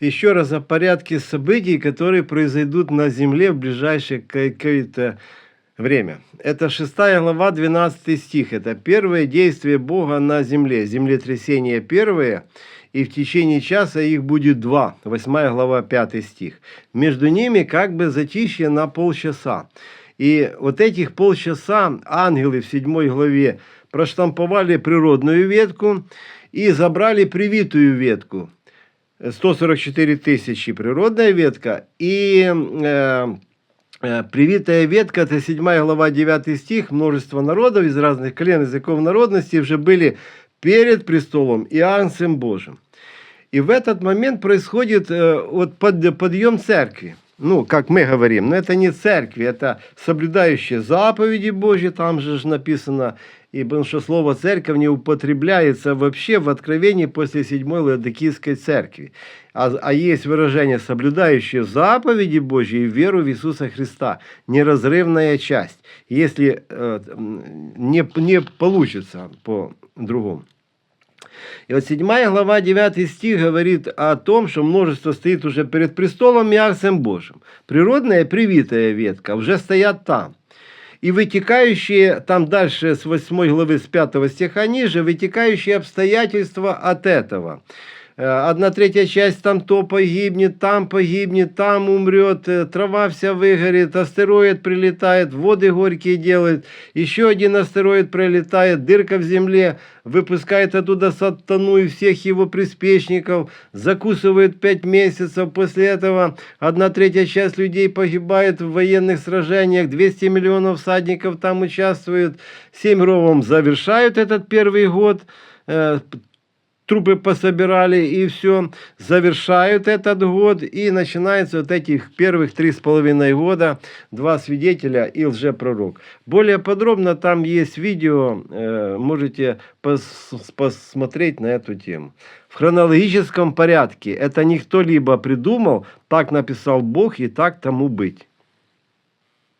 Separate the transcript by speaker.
Speaker 1: еще раз о порядке событий, которые произойдут на Земле в ближайшее ка- какое-то время. Это 6 глава, 12 стих. Это первое действие Бога на Земле. Землетрясение первое, и в течение часа их будет два. 8 глава, 5 стих. Между ними как бы затишье на полчаса. И вот этих полчаса ангелы в 7 главе проштамповали природную ветку и забрали привитую ветку. 144 тысячи природная ветка и э, э, привитая ветка, это 7 глава 9 стих, множество народов из разных колен, языков народностей уже были перед престолом и Агнцем Божьим. И в этот момент происходит э, вот под, подъем церкви. Ну, как мы говорим, но это не церкви, это соблюдающие заповеди Божьи, там же написано, и потому что слово церковь не употребляется вообще в откровении после седьмой Ладокийской церкви. А, а есть выражение соблюдающие заповеди Божьи и веру в Иисуса Христа. Неразрывная часть. Если э, не, не получится по-другому. И вот 7 глава 9 стих говорит о том, что множество стоит уже перед престолом и Агнцем Божьим. Природная привитая ветка уже стоят там. И вытекающие, там дальше с 8 главы, с 5 стиха ниже, вытекающие обстоятельства от этого. Э, Одна третья часть там то погибнет, там погибнет, там умрет, э, трава вся выгорит, астероид прилетает, воды горькие делает, еще один астероид прилетает, дырка в земле, выпускает оттуда сатану и всех его приспешников, закусывает пять месяцев, после этого одна третья часть людей погибает в военных сражениях, 200 миллионов всадников там участвуют, семь ровом завершают этот первый год, э, трупы пособирали и все, завершают этот год, и начинается вот этих первых три с половиной года, два свидетеля и лжепророк. Более подробно там есть видео, э, можете пос- посмотреть на эту тему. В хронологическом порядке это не кто-либо придумал, так написал Бог и так тому быть.